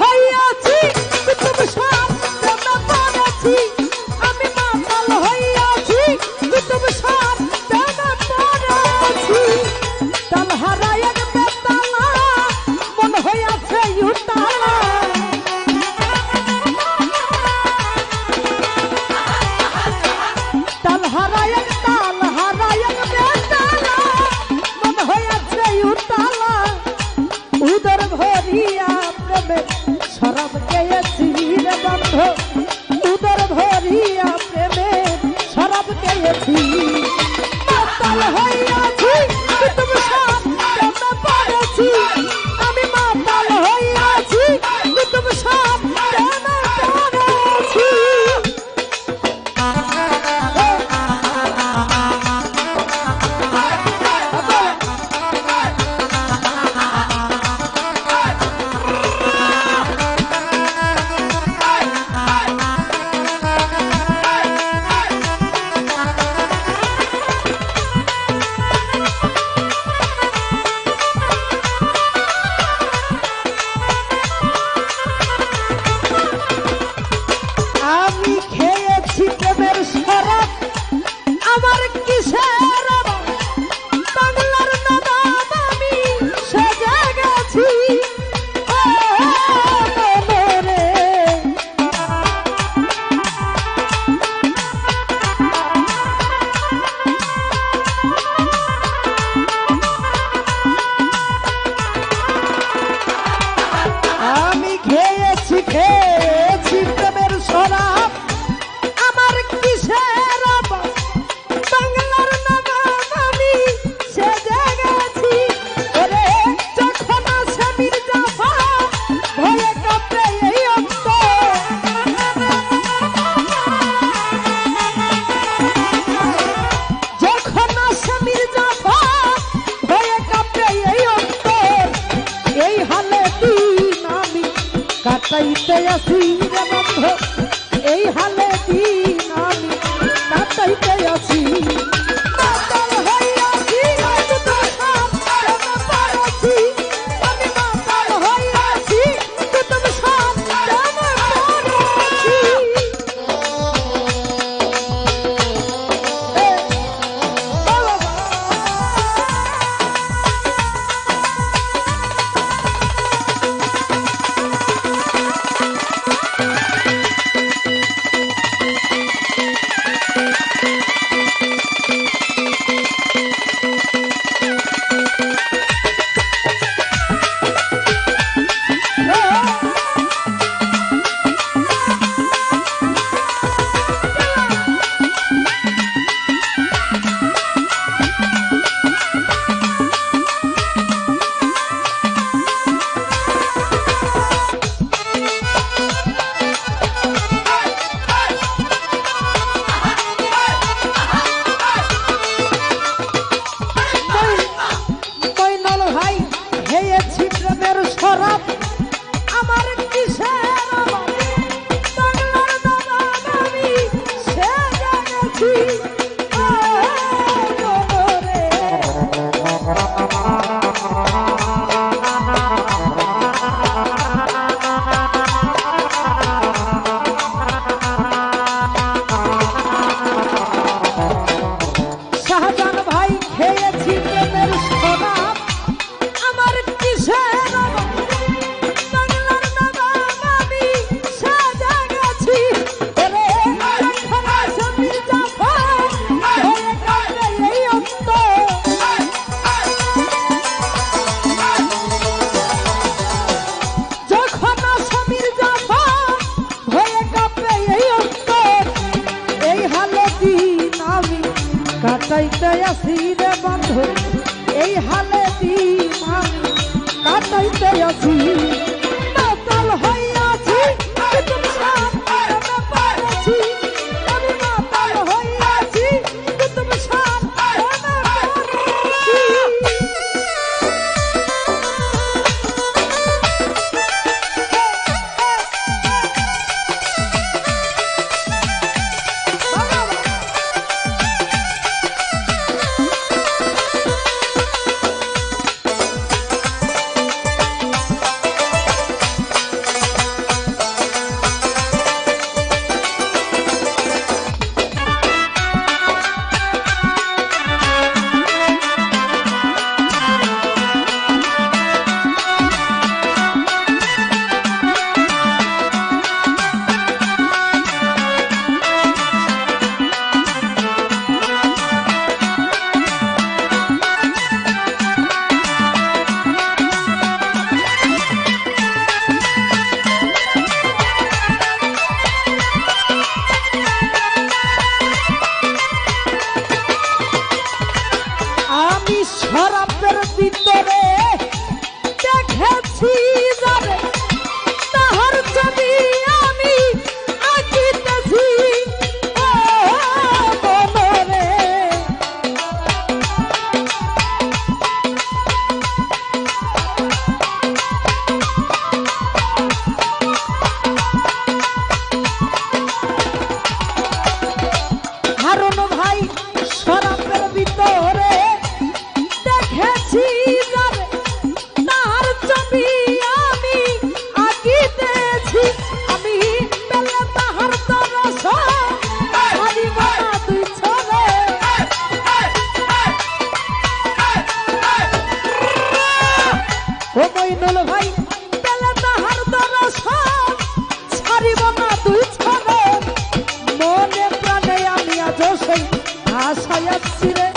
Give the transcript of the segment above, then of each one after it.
হইয়াছি তুমি সামনে পড়েছি। আমি মাতাল হইয়াছি তুমি সামনে পড়েছি। তাল হারায়ের বেতালা, মন হইয়াছে ইউতালা। তাল হারায়ের তাল হারায়ের বেতালা, মন হইয়াছে ইউতালা। উদর ভরিয়া প্রবেশ রে বন্ধ উদর ভরিয়া প্রেমে শরাব yapsire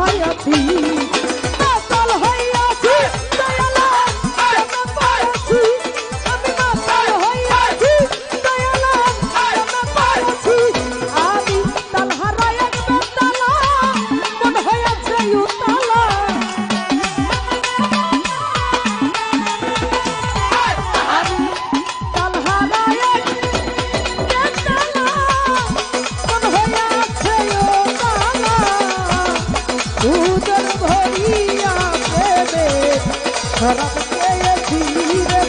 hayati ভরিয়া দেবে ধরতে ধীরে